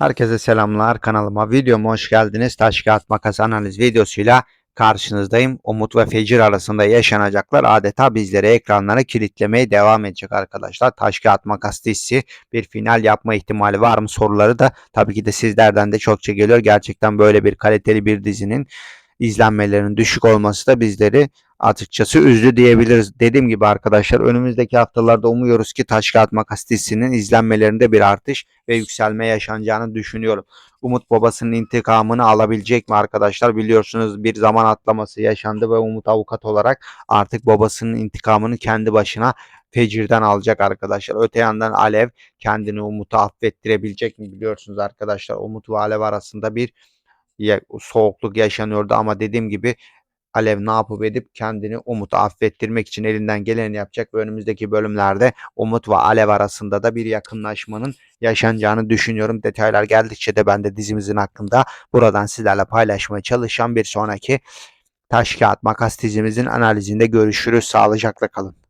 Herkese selamlar kanalıma videoma hoş geldiniz. Taş kağıt makas analiz videosuyla karşınızdayım. Umut ve Fecir arasında yaşanacaklar adeta bizleri ekranlara kilitlemeye devam edecek arkadaşlar. Taş kağıt makas dizisi bir final yapma ihtimali var mı soruları da tabii ki de sizlerden de çokça geliyor. Gerçekten böyle bir kaliteli bir dizinin izlenmelerinin düşük olması da bizleri açıkçası üzdü diyebiliriz. Dediğim gibi arkadaşlar önümüzdeki haftalarda umuyoruz ki Taş Kağıt Makas dizisinin izlenmelerinde bir artış ve yükselme yaşanacağını düşünüyorum. Umut babasının intikamını alabilecek mi arkadaşlar? Biliyorsunuz bir zaman atlaması yaşandı ve Umut avukat olarak artık babasının intikamını kendi başına Fecir'den alacak arkadaşlar. Öte yandan Alev kendini Umut'u affettirebilecek mi biliyorsunuz arkadaşlar. Umut ve Alev arasında bir soğukluk yaşanıyordu ama dediğim gibi Alev ne yapıp edip kendini Umut'u affettirmek için elinden geleni yapacak ve önümüzdeki bölümlerde Umut ve Alev arasında da bir yakınlaşmanın yaşanacağını düşünüyorum. Detaylar geldikçe de ben de dizimizin hakkında buradan sizlerle paylaşmaya çalışan bir sonraki Taş Kağıt Makas dizimizin analizinde görüşürüz. Sağlıcakla kalın.